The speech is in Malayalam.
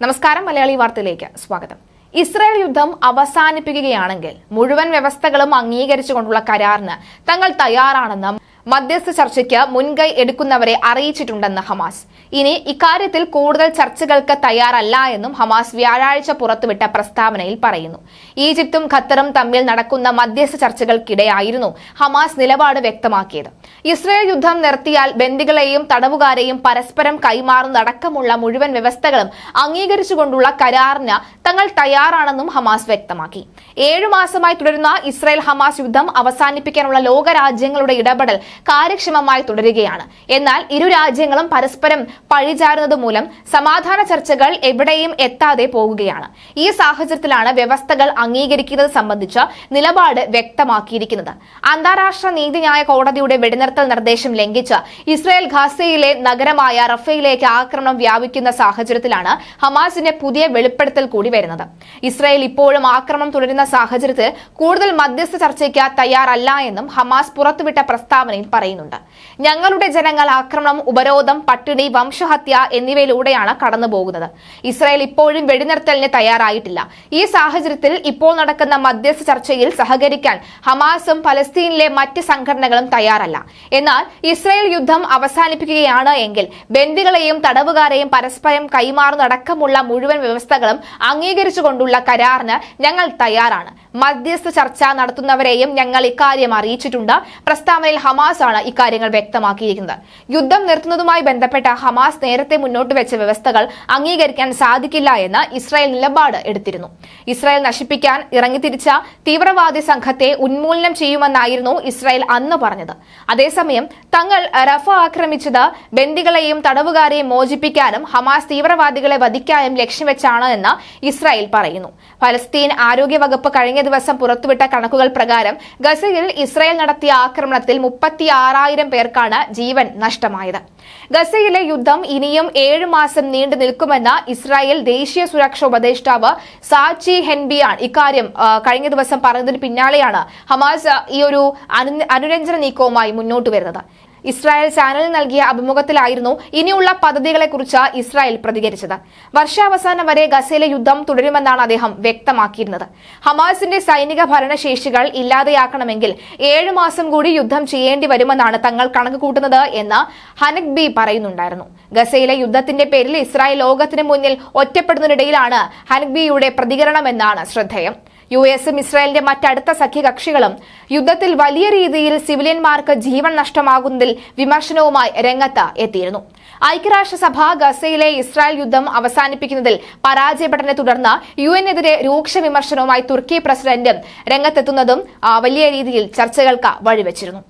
നമസ്കാരം മലയാളി വാർത്തയിലേക്ക് സ്വാഗതം. ഇസ്രായേൽ യുദ്ധം അവസാനിപ്പിക്കുകയാണെങ്കിൽ മുഴുവൻ വ്യവസ്ഥകളും അംഗീകരിച്ചുകൊണ്ടുള്ള കരാറിന് തങ്ങൾ തയ്യാറാണെന്നും മധ്യസ്ഥ ചർച്ചയ്ക്ക് മുൻകൈ എടുക്കുന്നവരെ അറിയിച്ചിട്ടുണ്ടെന്ന് ഹമാസ്. ഇനി ഇക്കാര്യത്തിൽ കൂടുതൽ ചർച്ചകൾക്ക് തയ്യാറല്ല എന്നും ഹമാസ് വ്യാഴാഴ്ച പുറത്തുവിട്ട പ്രസ്താവനയിൽ പറയുന്നു. ഈജിപ്തും ഖത്തറും തമ്മിൽ നടക്കുന്ന മധ്യസ്ഥ ചർച്ചകൾക്കിടെയായിരുന്നു ഹമാസ് നിലപാട് വ്യക്തമാക്കിയത്. ഇസ്രയേൽ യുദ്ധം നിർത്തിയാൽ ബന്ദികളെയും തടവുകാരെയും പരസ്പരം കൈമാറുന്നടക്കമുള്ള മുഴുവൻ വ്യവസ്ഥകളും അംഗീകരിച്ചുകൊണ്ടുള്ള കരാറിന് തങ്ങൾ തയ്യാറാണെന്നും ഹമാസ് വ്യക്തമാക്കി. ഏഴു മാസമായി തുടരുന്ന ഇസ്രയേൽ ഹമാസ് യുദ്ധം അവസാനിപ്പിക്കാനുള്ള ലോകരാജ്യങ്ങളുടെ ഇടപെടൽ കാര്യക്ഷമമായി തുടരുകയാണ്. എന്നാൽ ഇരു രാജ്യങ്ങളും പരസ്പരം പഴിചാരുന്നത് മൂലം സമാധാന ചർച്ചകൾ എവിടെയും എത്താതെ പോകുകയാണ്. ഈ സാഹചര്യത്തിലാണ് വ്യവസ്ഥകൾ അംഗീകരിക്കുന്നത് സംബന്ധിച്ച നിലപാട് വ്യക്തമാക്കിയിരിക്കുന്നത്. അന്താരാഷ്ട്ര നീതിന്യായ കോടതിയുടെ വെടിനിർത്തൽ നിർദ്ദേശം ലംഘിച്ച് ഇസ്രായേൽ ഖാസയിലെ നഗരമായ റഫയിലേക്ക് ആക്രമണം വ്യാപിക്കുന്ന സാഹചര്യത്തിലാണ് ഹമാസിന്റെ പുതിയ വെളിപ്പെടുത്തൽ കൂടി വരുന്നത്. ഇസ്രായേൽ ഇപ്പോഴും ആക്രമണം തുടരുന്ന സാഹചര്യത്തിൽ കൂടുതൽ മധ്യസ്ഥ ചർച്ചയ്ക്ക് തയ്യാറല്ല എന്നും ഹമാസ് പുറത്തുവിട്ട പ്രസ്താവനയിൽ പറയുന്നുണ്ട്. ഞങ്ങളുടെ ജനങ്ങൾ ആക്രമണം ഉപരോധം പട്ടിണി വംശഹത്യ എന്നിവയിലൂടെയാണ് കടന്നുപോകുന്നത്. ഇസ്രായേൽ ഇപ്പോഴും വെടിനിർത്തലിന് തയ്യാറായിട്ടില്ല. ഈ സാഹചര്യത്തിൽ ഇപ്പോൾ നടക്കുന്ന മധ്യസ്ഥ ചർച്ചയിൽ സഹകരിക്കാൻ ഹമാസും പലസ്തീനിലെ മറ്റ് സംഘടനകളും തയ്യാറല്ല. എന്നാൽ ഇസ്രായേൽ യുദ്ധം അവസാനിപ്പിക്കുകയാണ് എങ്കിൽ ബന്ദികളെയും തടവുകാരെയും പരസ്പരം കൈമാറുന്നടക്കമുള്ള മുഴുവൻ വ്യവസ്ഥകളും അംഗീകരിച്ചുകൊണ്ടുള്ള കരാറിന് ഞങ്ങൾ തയ്യാറാണ്. മധ്യസ്ഥ ചർച്ച നടത്തുന്നവരെയും ഞങ്ങൾ ഇക്കാര്യം അറിയിച്ചിട്ടുണ്ട്. പ്രസ്താവനയിൽ ഹമാസ് ആണ് ഇക്കാര്യങ്ങൾ വ്യക്തമാക്കിയിരിക്കുന്നത്. യുദ്ധം നിർത്തുന്നതുമായി ബന്ധപ്പെട്ട ഹമാസ് നേരത്തെ മുന്നോട്ട് വെച്ച വ്യവസ്ഥകൾ അംഗീകരിക്കാൻ സാധിക്കില്ല എന്ന് ഇസ്രായേൽ നിലപാട് എടുത്തിരുന്നു. ഇസ്രായേൽ നശിപ്പിക്കാൻ ഇറങ്ങിത്തിരിച്ച തീവ്രവാദി സംഘത്തെ ഉന്മൂലനം ചെയ്യുമെന്നായിരുന്നു ഇസ്രായേൽ അന്ന് പറഞ്ഞത്. അതേസമയം തങ്ങൾ റഫ ആക്രമിച്ചത് ബന്ദികളെയും തടവുകാരെയും മോചിപ്പിക്കാനും ഹമാസ് തീവ്രവാദികളെ വധിക്കാനും ലക്ഷ്യം വെച്ചാണ് എന്ന് ഇസ്രായേൽ പറയുന്നു. ഫലസ്തീൻ ആരോഗ്യവകുപ്പ് കഴിഞ്ഞ ദിവസം പുറത്തുവിട്ട കണക്കുകൾ പ്രകാരം ഗസയിൽ ഇസ്രായേൽ നടത്തിയ ആക്രമണത്തിൽ മുപ്പത്തി ആറായിരം പേർക്കാണ് ജീവൻ നഷ്ടമായത്. ഗസയിലെ യുദ്ധം ഇനിയും ഏഴ് മാസം നീണ്ടു നിൽക്കുമെന്ന് ഇസ്രായേൽ ദേശീയ സുരക്ഷാ ഉപദേഷ്ടാവ് സാച്ചി ഹെൻബിയാൻ ഇക്കാര്യം കഴിഞ്ഞ ദിവസം പറഞ്ഞതിന് പിന്നാലെയാണ് ഹമാസ് ഈ ഒരു അനുരഞ്ജന നീക്കവുമായി മുന്നോട്ട് വരുന്നത്. ഇസ്രായേൽ ചാനൽ നൽകിയ അഭിമുഖത്തിലായിരുന്നു ഇനിയുള്ള പദ്ധതികളെക്കുറിച്ച് ഇസ്രായേൽ പ്രതികരിച്ചത്. വർഷാവസാനം വരെ ഗസയിലെ യുദ്ധം തുടരുമെന്നാണ് അദ്ദേഹം വ്യക്തമാക്കിയിരുന്നത്. ഹമാസിന്റെ സൈനിക ഭരണശേഷികൾ ഇല്ലാതെയാക്കണമെങ്കിൽ ഏഴു മാസം കൂടി യുദ്ധം ചെയ്യേണ്ടി വരുമെന്നാണ് തങ്ങൾ കണക്കുകൂട്ടുന്നത് എന്ന് ഹനക് ബി പറയുന്നുണ്ടായിരുന്നു. ഗസയിലെ യുദ്ധത്തിന്റെ പേരിൽ ഇസ്രായേൽ ലോകത്തിന് മുന്നിൽ ഒറ്റപ്പെടുന്നതിനിടയിലാണ് ഹനക് ബിയുടെ പ്രതികരണമെന്നാണ് ശ്രദ്ധേയം. യു എസും ഇസ്രായേലിന്റെ മറ്റടുത്ത സഖ്യകക്ഷികളും യുദ്ധത്തിൽ വലിയ രീതിയിൽ സിവിലിയന്മാർക്ക് ജീവൻ നഷ്ടമാകുന്നതിൽ വിമർശനവുമായി രംഗത്ത് എത്തിയിരുന്നു. ഐക്യരാഷ്ട്രസഭ ഗസയിലെ ഇസ്രായേൽ യുദ്ധം അവസാനിപ്പിക്കുന്നതിൽ പരാജയപ്പെട്ടതിനെ തുടർന്ന് യു എനെതിരെ രൂക്ഷ വിമർശനവുമായി തുർക്കി പ്രസിഡന്റ് രംഗത്തെത്തുന്നതും വലിയ രീതിയിൽ ചർച്ചകൾക്ക് വഴിവെച്ചിരുന്നു.